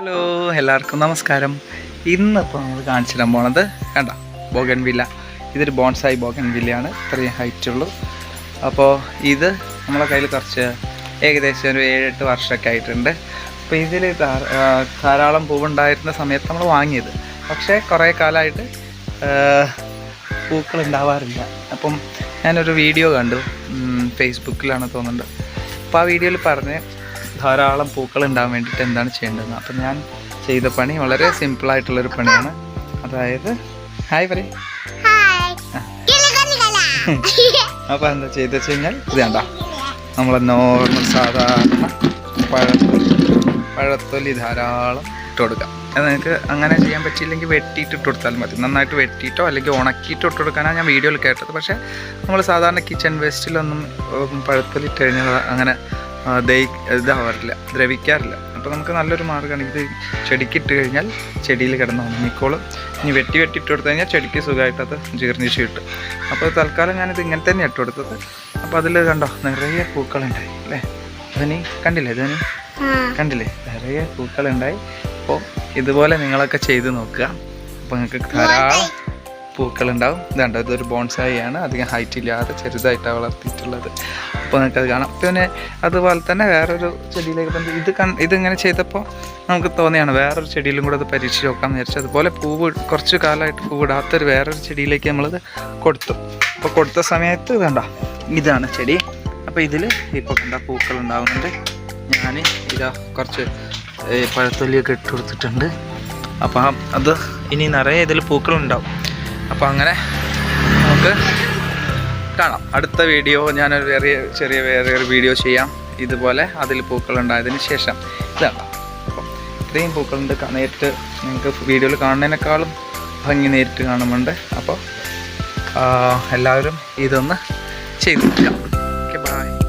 എല്ലാവർക്കും നമസ്കാരം. ഇന്നിപ്പോൾ നമ്മൾ കാണിച്ചു തരാൻ പോണത് കണ്ട ബോഗൻ വില്ല ഇതൊരു ബോൺസായി ബോഗൻ വില്ലയാണ് ഇത്രയും ഹൈറ്റ് ഉള്ളൂ. അപ്പോൾ ഇത് നമ്മളെ കയ്യിൽ കുറച്ച് ഏകദേശം ഒരു ഏഴെട്ട് വർഷമൊക്കെ ആയിട്ടുണ്ട്. അപ്പോൾ ഇതിൽ ധാരാളം പൂവുണ്ടായിരുന്ന സമയത്ത് നമ്മൾ വാങ്ങിയത്. പക്ഷേ കുറേ കാലമായിട്ട് പൂക്കൾ ഉണ്ടാവാറില്ല അപ്പം ഞാനൊരു വീഡിയോ കണ്ടു ഫേസ്ബുക്കിലാണ് തോന്നുന്നുണ്ട്. അപ്പോൾ ആ വീഡിയോയിൽ പറഞ്ഞ് ധാരാളം പൂക്കൾ ഉണ്ടാകാൻ വേണ്ടിയിട്ട് എന്താണ് ചെയ്യേണ്ടത്? അപ്പം ഞാൻ ചെയ്ത പണി വളരെ സിമ്പിൾ സിമ്പിളായിട്ടുള്ളൊരു പണിയാണ്. അതായത് ഹായ് പറയും. കിളികളികള അപ്പോൾ എന്താ ചെയ്തെന്ന് വെച്ച് കഴിഞ്ഞാൽ ഇത് വേണ്ട നമ്മളെ നോർമൽ സാധാരണ പഴത്തൊലി പഴത്തൊലി ധാരാളം ഇട്ട് കൊടുക്കാം അത് നിങ്ങൾക്ക് അങ്ങനെ ചെയ്യാൻ പറ്റിയില്ലെങ്കിൽ വെട്ടിയിട്ട് ഇട്ട് കൊടുത്താൽ മതി. നന്നായിട്ട് വെട്ടിയിട്ടോ അല്ലെങ്കിൽ ഉണക്കിയിട്ടോ ഇട്ട് കൊടുക്കാനാണ് ഞാൻ വീഡിയോയിൽ കേട്ടത്. പക്ഷേ നമ്മൾ സാധാരണ കിച്ചൺ വേസ്റ്റിലൊന്നും പഴത്തൊലി ഇട്ട് കഴിഞ്ഞാൽ അങ്ങനെ ദയി ഇതാവാറില്ല ദ്രവിക്കാറില്ല. അപ്പോൾ നമുക്ക് നല്ലൊരു മാർഗമാണ് ഇത് ചെടിക്ക് ഇട്ട് കഴിഞ്ഞാൽ ചെടിയിൽ കിടന്ന് ഉണങ്ങിക്കോളും. ഇനി വെട്ടി വെട്ടി ഇട്ട് കൊടുത്തു കഴിഞ്ഞാൽ ചെടിക്ക് സുഖമായിട്ട് അത് ജീർണിച്ച് കിട്ടും. അപ്പോൾ തൽക്കാലം ഞാനിത് ഇങ്ങനെ തന്നെ ഇട്ട് കൊടുത്തത്. അപ്പോൾ അതിൽ കണ്ടോ നിറയെ പൂക്കളുണ്ടായി അല്ലേ? അതിനി കണ്ടില്ലേ ഇതിന്? കണ്ടില്ലേ? നിറയെ പൂക്കളുണ്ടായി. അപ്പോൾ ഇതുപോലെ നിങ്ങളൊക്കെ ചെയ്ത് നോക്കുക. അപ്പോൾ നിങ്ങൾക്ക് ധാരാളം പൂക്കളുണ്ടാവും. ഇതുണ്ട് ഇതൊരു ബോൺസായി ആണ് അധികം ഹൈറ്റ് ഇല്ലാതെ ചെറുതായിട്ടാണ് വളർത്തിയിട്ടുള്ളത്. അപ്പോൾ നിങ്ങൾക്കത് കാണാം. പിന്നെ അതുപോലെ തന്നെ വേറൊരു ചെടിയിലേക്ക് ബന്ധം ഇത് കൺ ഇതിങ്ങനെ ചെയ്തപ്പോൾ നമുക്ക് തോന്നിയാണ് വേറൊരു ചെടിയിലും കൂടെ അത് പരീക്ഷിച്ച് നോക്കാമെന്ന് വിചാരിച്ചു അതുപോലെ പൂവ് കുറച്ച് കാലമായിട്ട് പൂവിടാത്തൊരു വേറൊരു ചെടിയിലേക്ക് നമ്മളത് കൊടുത്തു. അപ്പോൾ കൊടുത്ത സമയത്ത് വേണ്ട ഇതാണ് ചെടി. അപ്പോൾ ഇതിൽ ഇപ്പോൾ കണ്ട പൂക്കൾ ഉണ്ടാവുന്നുണ്ട് ഞാൻ ഇതാ കുറച്ച് പഴത്തൊല്ലിയൊക്കെ ഇട്ട് കൊടുത്തിട്ടുണ്ട്. അപ്പം അത് ഇനി നിറയെ ഇതിൽ പൂക്കളുണ്ടാവും. അപ്പോൾ അങ്ങനെ നമുക്ക് കാണാം. അടുത്ത വീഡിയോ ഞാനൊരു ചെറിയ ചെറിയ വേറെ ഒരു വീഡിയോ ചെയ്യാം. ഇതുപോലെ അതിൽ പൂക്കൾ പൂക്കളുണ്ടായതിന് ശേഷം. ഇതാണ്. അപ്പം ഇത്രയും പൂക്കളുണ്ട്. നേരിട്ട് നിങ്ങൾക്ക് വീഡിയോയിൽ കാണുന്നതിനേക്കാളും ഭംഗി നേരിട്ട് കാണുന്നുണ്ട്. അപ്പോൾ എല്ലാവരും ഇതൊന്ന് ചെയ്തു ഓക്കെ ബായ്